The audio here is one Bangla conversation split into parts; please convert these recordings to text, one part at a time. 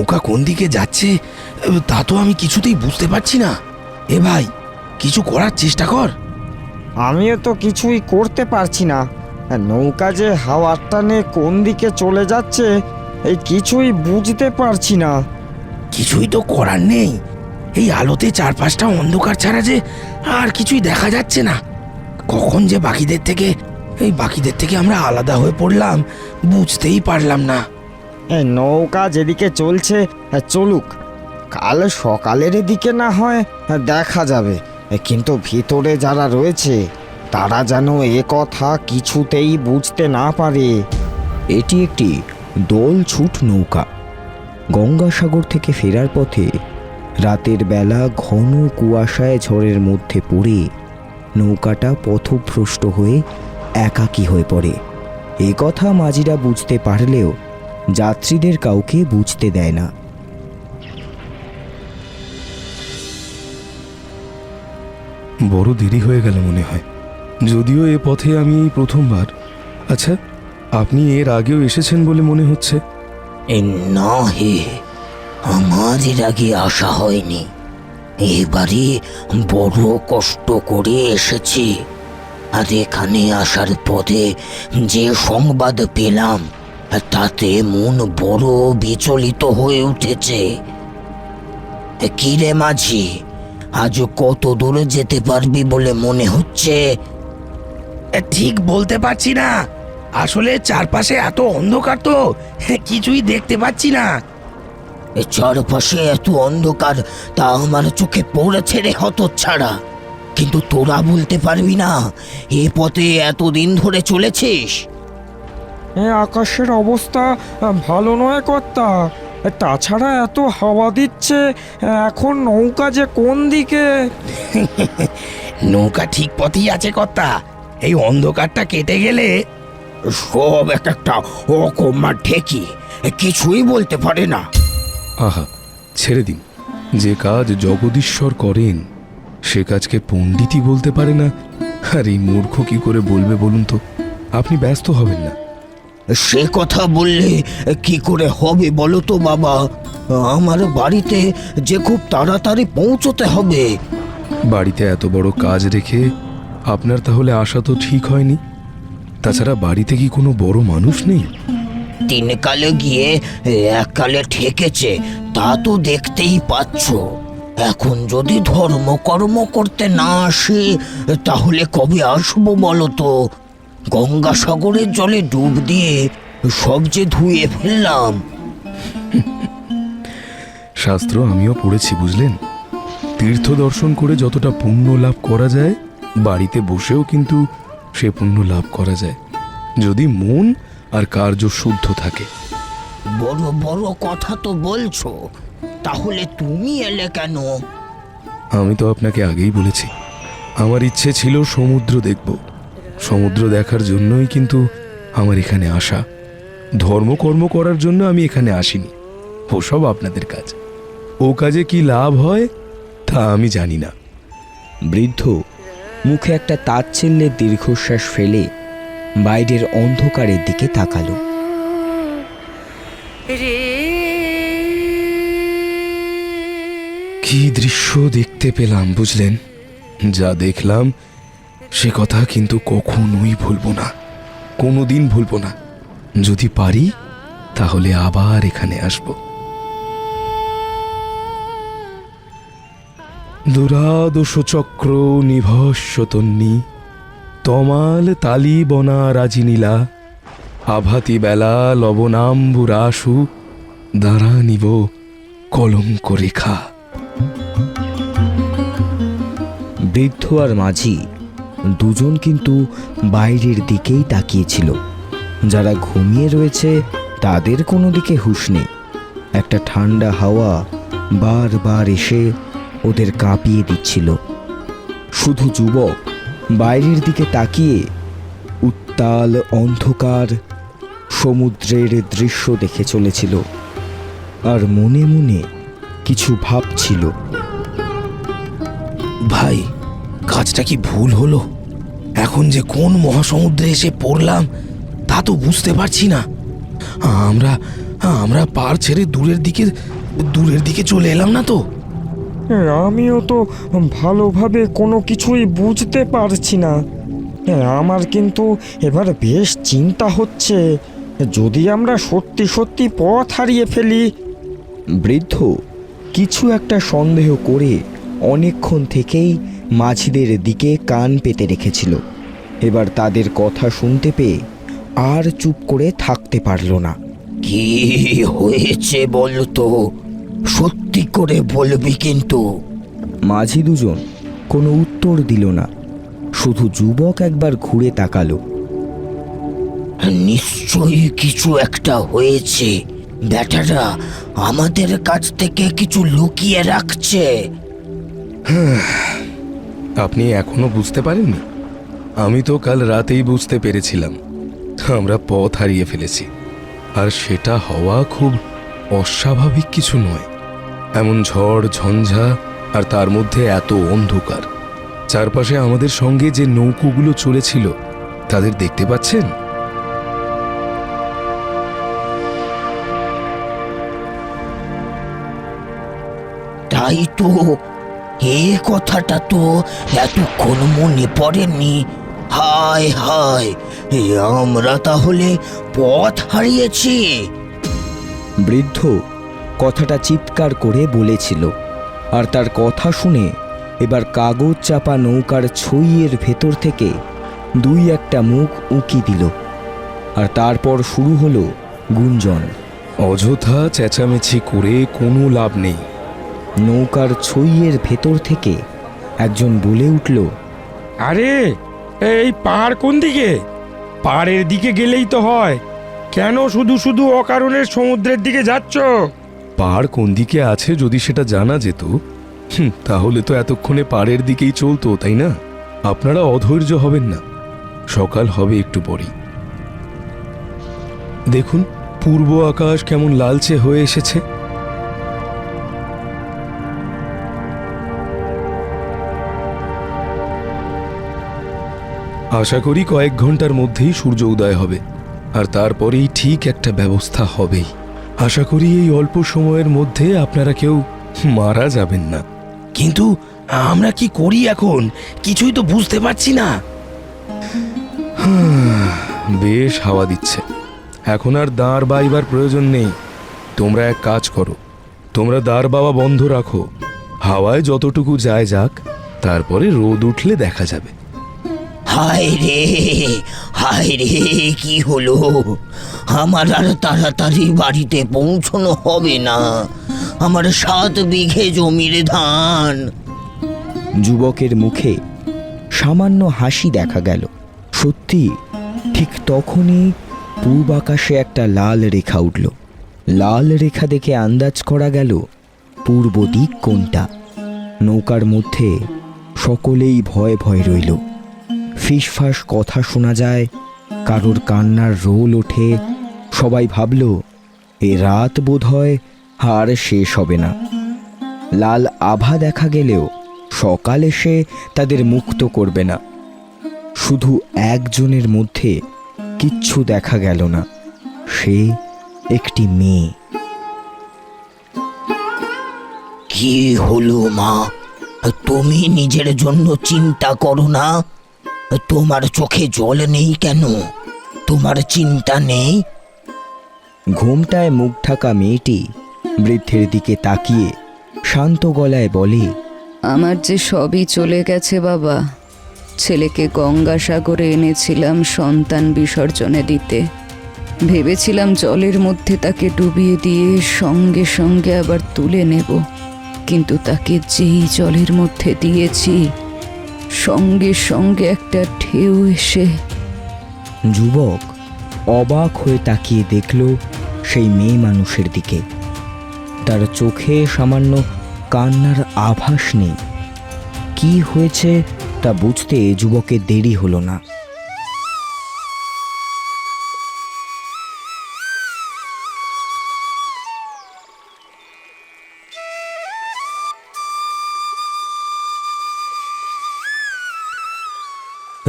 নৌকা কোন দিকে যাচ্ছে তা তো আমি কিছুতেই বুঝতে পারছি না। এ ভাই কিছু করার চেষ্টা কর। আমিও তো কিছুই করতে পারছি না। নৌকা যে হাওয়ার টানে কোন দিকে চলে যাচ্ছে এই কিছুই বুঝতে পারছি না। কিছুই তো করার নেই। এই আলোতে চারপাশটা অন্ধকার ছাড়া যে আর কিছুই দেখা যাচ্ছে না। কখন যে বাকিদের থেকে এই বাকিদের থেকে আমরা আলাদা হয়ে পড়লাম বুঝতেই পারলাম না। নৌকা যেদিকে চলছে চলুক। কাল সকালের দিকে না হয় দেখা যাবে। কিন্তু ভিতরে যারা রয়েছে, তারা যেন এ কথা কিছুতেই বুঝতে না পারে। এটি একটি দোল ছুট নৌকা। গঙ্গাসাগর থেকে ফেরার পথে রাতের বেলা ঘন কুয়াশায় ঝড়ের মধ্যে পড়ে নৌকাটা পথভ্রষ্ট হয়ে একাকী হয়ে পড়ে। এ কথা মাঝিরা বুঝতে পারলেও যাত্রীদের কাউকে বুঝতে দেয় না। বড় দেরি হয়ে গেল মনে হয়। যদিও এ পথে আমি এই প্রথমবার। আচ্ছা আপনি এর আগেও এসেছেন বলে মনে হচ্ছে? না হে আমার এর আগে আসা হয়নি। এবারে বড় কষ্ট করে এসেছি। আর এখানে আসার পথে যে সংবাদ পেলাম তাতে মন বড় বিচলিত হয়ে উঠেছে। কিরে মাঝি? আজ কত দূরে যেতে পারবি বলে মনে হচ্ছে? ঠিক বলতে পারছি না। আসলে চারপাশে এত অন্ধকার তো কিছুই দেখতে পাচ্ছি না। চারপাশে এত অন্ধকার তা আমার চোখে পড়েছে রে হত ছাড়া কিন্তু তোরা বলতে পারবি না এ পথে এতদিন ধরে চলেছিস? এ আকাশের অবস্থা ভালো নয় কর্তা। তাছাড়া এত হাওয়া দিচ্ছে এখন নৌকা যে কোন দিকে? নৌকা ঠিক পথেই আছে কর্তা। এই অন্ধকারটা কেটে গেলে সব এক একটা অকম্মা ঠেকি কিছুই বলতে পারে না। আহা ছেড়ে দিন। যে কাজ জগদীশ্বর করেন সে কাজকে পণ্ডিতই বলতে পারে না। আর এই মূর্খ কি করে বলবে বলুন তো? আপনি ব্যস্ত হবেন না। সে কথা বললে কি করে হবে বলো তো বাবা? আমার বাড়িতে যে খুব তাড়াতাড়ি পৌঁছতে হবে। বাড়িতে এত বড় কাজ রেখে আপনার তাহলে আসা তো ঠিক হয়নি? তাছাড়া বাড়িতে কি কোনো বড় মানুষ নেই? তিন কালে গিয়ে এককালে ঠেকেছে তা তো দেখতেই পাচ্ছ। এখন যদি ধর্মকর্ম করতে না আসি তাহলে কবে আসব বলো তো? গঙ্গাসাগরের জলে ডুব দিয়ে সব যে ধুয়ে ফেললাম। শাস্ত্র আমিও পড়েছি বুঝলেন? তীর্থ দর্শন করে যতটা পুণ্য লাভ করা যায় বাড়িতে বসেও কিন্তু সে পুণ্য লাভ করা যায় যদি মন আর কার্য শুদ্ধ থাকে। বড় বড় কথা তো বলছো তাহলে তুমি এলে কেন? আমি তো আপনাকে আগেই বলেছি আমার ইচ্ছে ছিল সমুদ্র দেখব। সমুদ্র দেখার জন্যই কিন্তু আমার এখানে আসা। ধর্মকর্ম করার জন্য আমি এখানে আসিনি। ওসব আপনাদের কাজ। ও কাজে কি লাভ হয় তা আমি জানি না। বৃদ্ধ মুখে একটা তাচ্ছিল্যের দীর্ঘশ্বাস ফেলে বাইরের অন্ধকারের দিকে তাকালো। কি দৃশ্য দেখতে পেলাম বুঝলেন? যা দেখলাম সে কথা কিন্তু কখনোই ভুলবো না। কোনোদিন ভুলবো না। যদি পারি, তাহলে আবার এখানে আসব। দুরাদশ চক্র নিভস্যতন্নি তমাল তালি বনা রাজিনীলা আভাতি বেলা লবণাম্বুরাসু দাঁড়া নিব কলঙ্ক রেখা। বৃদ্ধ আর মাঝি দুজন কিন্তু বাইরের দিকেই তাকিয়েছিল। যারা ঘুমিয়ে রয়েছে, তাদের কোনো দিকে হুঁশ নেই। একটা ঠান্ডা হাওয়া বারবার এসে ওদের কাঁপিয়ে দিচ্ছিল। শুধু যুবক বাইরের দিকে তাকিয়ে উত্তাল অন্ধকার সমুদ্রের দৃশ্য দেখে চলেছিল আর মনে মনে কিছু ভাবছিল। ভাই কাজটা কি ভুল হলো? এখন যে কোন মহাসমুদ্রে এসে পড়লাম তা তো বুঝতে পারছি না। আমরা আমরা পার ছেড়ে দূরের দিকে দূরের দিকে চলে এলাম না তো? আমিও তো ভালোভাবে কোনো কিছুই বুঝতে পারছি না। আমার কিন্তু এবার বেশ চিন্তা হচ্ছে। যদি আমরা সত্যি সত্যি পথ হারিয়ে ফেলি। বৃদ্ধ কিছু একটা সন্দেহ করে অনেকক্ষণ থেকেই মাঝিদের দিকে কান পেতে রেখেছিল। এবার তাদের কথা শুনতে পেয়ে আর চুপ করে থাকতে পারল না। কি হয়েছে বলতো? সত্যি করে বলবি কিন্তু। মাঝি দুজন কোনো উত্তর দিল না। শুধু যুবক একবার ঘুরে তাকালো। নিশ্চয়ই কিছু একটা হয়েছে। বেটারা আমাদের কাছ থেকে কিছু লুকিয়ে রাখছে। আপনি এখনও বুঝতে পারেননি? আমি তো কাল রাতেই বুঝতে পেরেছিলাম। আমরা পথ হারিয়ে ফেলেছি। আর সেটা হওয়া খুব অস্বাভাবিক কিছু নয়। এমন ঝড়, ঝঞ্ঝা, আর তার মধ্যে এত অন্ধকার। চারপাশে আমাদের সঙ্গে যে নৌকোগুলো চলেছিল, তাদের দেখতে পাচ্ছেন? তাই তো এ কথাটা তো এতক্ষণ মনে পড়েনি। হায় হায় আমরা তাহলে পথ হারিয়েছি। বৃদ্ধ কথাটা চিৎকার করে বলেছিল আর তার কথা শুনে এবার কাগজ চাপা নৌকার ছইয়ের ভেতর থেকে দুই একটা মুখ উঁকি দিল আর তারপর শুরু হলো গুঞ্জন। অযথা চেঁচামেচি করে কোনো লাভ নেই। নৌকার ছইয়ের ভেতর থেকে একজন বলে উঠল আরে এই পাহাড় কোন দিকে? পাহাড়ের দিকে গেলেই তো হয়। কেন শুধু শুধু অকারণের সমুদ্রের দিকে যাচ্ছ? পাহাড় কোন দিকে আছে যদি সেটা জানা যেত? হুম, তাহলে তো এতক্ষণে পাড়ের দিকেই চলতো তাই না? আপনারা অধৈর্য হবেন না। সকাল হবে একটু পরেই। দেখুন পূর্ব আকাশ কেমন লালচে হয়ে এসেছে। আশা করি কয়েক ঘণ্টার মধ্যেই সূর্য উদয় হবে আর তারপরেই ঠিক একটা ব্যবস্থা হবেই। আশা করি এই অল্প সময়ের মধ্যে আপনারা কেউ মারা যাবেন না। কিন্তু আমরা কি করি এখন? কিছুই তো বুঝতে পারছি না। বেশ হাওয়া দিচ্ছে। এখন আর দাঁড় বাইবার প্রয়োজন নেই। তোমরা এক কাজ করো। তোমরা দাঁড় বাবা বন্ধ রাখো। হাওয়ায় যতটুকু যায় যাক তারপরে রোদ উঠলে দেখা যাবে। হায় রে হায় রে, কি হলো? আমার আর তাড়াতাড়ি বাড়িতে পৌঁছানো হবে না। আমার সাত বিঘে জমির ধান। যুবকের মুখে সামান্য হাসি দেখা গেল। সত্যি, ঠিক তখনই পূর্ব আকাশে একটা লাল রেখা উঠল। লাল রেখা দেখে আন্দাজ করা গেল, পূর্ব দিক কোনটা। নৌকার মধ্যে সকলেই ভয়ে ভয় রইল। ফিসফাস কথা শোনা যায়, কারোর কান্নার রোল ওঠে। সবাই ভাবল, এ রাত বোধ হয় আর শেষ হবে না। লাল আভা দেখা গেলেও সকাল এসে তাদের মুক্ত করবে না। শুধু একজনের মধ্যে কিচ্ছু দেখা গেল না, সে একটি মেয়ে। কি হলো মা? তুমি নিজের জন্য চিন্তা করো না। তোমার চোখে জল নেই কেন? তোমার চিন্তা নেই? ঘোমটায় মুখ ঢাকা মেয়েটি বৃদ্ধের দিকে তাকিয়ে শান্ত গলায় বলে আমার যে সবই চলে গেছে বাবা। ছেলেকে গঙ্গাসাগরে এনেছিলাম সন্তান বিসর্জনে দিতে। ভেবেছিলাম জলের মধ্যে তাকে ডুবিয়ে দিয়ে সঙ্গে সঙ্গে আবার তুলে নেব। কিন্তু তাকে যেই জলের মধ্যে দিয়েছি সঙ্গে সঙ্গে একটা ঢেউ এসে যুবক অবাক হয়ে তাকিয়ে দেখল সেই মেয়ে মানুষের দিকে। তার চোখে সামান্য কান্নার আভাস নেই। কি হয়েছে তা বুঝতে যুবকের দেরি হলো না।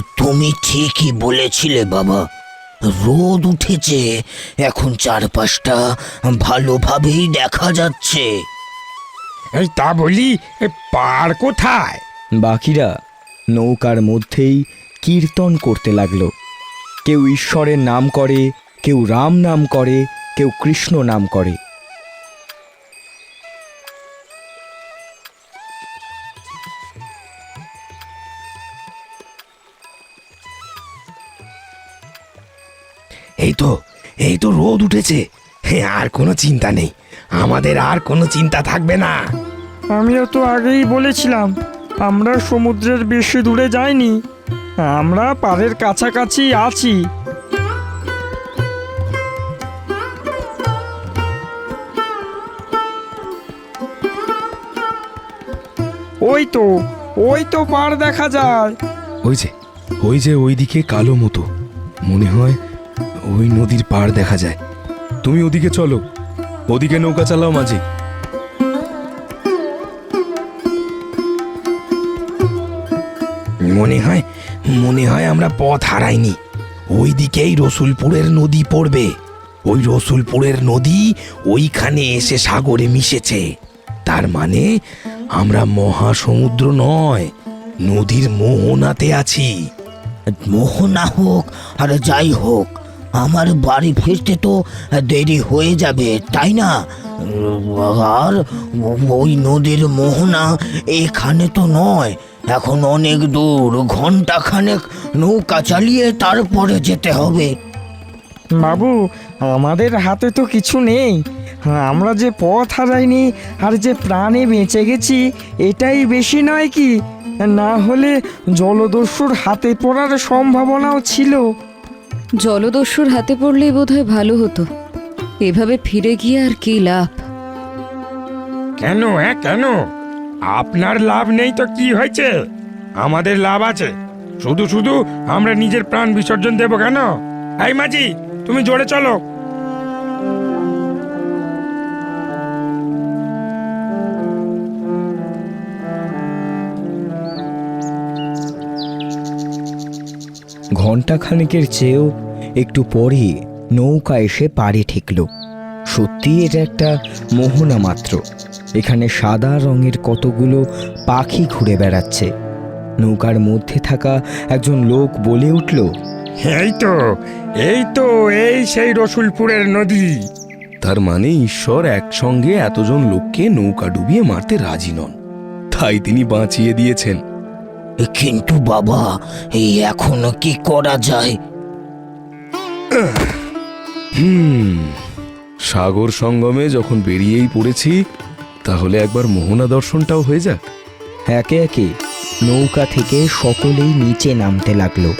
তুমি ঠিকই বলেছিলে বাবা। রোদ উঠেছে এখন চারপাশটা ভালোভাবেই দেখা যাচ্ছে। এই তা বলি এ পার কোথায়? বাকিরা নৌকার মধ্যেই কীর্তন করতে লাগল। কেউ ঈশ্বরের নাম করে কেউ রাম নাম করে কেউ কৃষ্ণ নাম করে। তো? এই তো রোদ উঠেছে। হ্যাঁ আর কোনো চিন্তা নেই। আমাদের আর কোনো চিন্তা থাকবে না। আমিও তো আগেই বলেছিলাম আমরা সমুদ্রের বেশি দূরে যাইনি। আমরা পাড়ের কাছাকাছি আছি। ওই তো ওই তো পাড় দেখা যায়। ওই যে ওই যে ওইদিকে কালো মতো। মনে হয় ওই নদীর পাড় দেখা যায়। তুমি ওদিকে চলো। ওদিকে নৌকা চালাও মাঝি। মনে হয় মনে হয় আমরা পথ হারাইনি। ওই দিকেই রসুলপুরের নদী পড়বে। ওই রসুলপুরের নদী ওইখানে এসে সাগরে মিশেছে। তার মানে আমরা মহাসমুদ্র নয়, নদীর মোহনাতে আছি। মোহনা হোক আর যাই হোক আমার বাড়ি ফিরতে তো দেরি হয়ে যাবে, তাই না? আর ওই নদীর মোহনা এখানে তো নয়, এখন অনেক দূর ঘণ্টা খানেক নৌকা চালিয়ে তারপরে যেতে হবে। বাবু, আমাদের হাতে তো কিছু নেই। আমরা যে পথ হারাইনি আর যে প্রাণে বেঁচে গেছি, এটাই বেশি নয় কি? না হলে জলদস্যুর হাতে পড়ার সম্ভাবনাও ছিল। জলদস্যুর হাতে পড়লেই বোধহয় ভালো হতো। এভাবে ফিরে গিয়ে আর কি লাভ? কেন হ্যাঁ কেন? আপনার লাভ নেই তো কি হয়েছে? আমাদের লাভ আছে। শুধু শুধু আমরা নিজের প্রাণ বিসর্জন দেব কেন? এই মাঝি, তুমি জোরে চলো। ঘণ্টাখানেকের চেয়েও একটু পরে নৌকা এসে পাড়ে ঠেকল। সত্যি এটা একটা মোহনা মাত্র। এখানে সাদা রঙের কতগুলো পাখি ঘুরে বেড়াচ্ছে। নৌকার মধ্যে থাকা একজন লোক বলে উঠল এই তো এই তো এই সেই রসুলপুরের নদী। তার মানে ঈশ্বর একসঙ্গে এতজন লোককে নৌকা ডুবিয়ে মারতে রাজি নন। তাই তিনি বাঁচিয়ে দিয়েছেন। কিন্তু বাবা এই এখনও কি করা যায়? হুম সাগর সঙ্গমে যখন বেরিয়েই পড়েছি তাহলে একবার মোহনা দর্শনটাও হয়ে যাক। একে একে নৌকা থেকে সকলেই নিচে নামতে লাগল।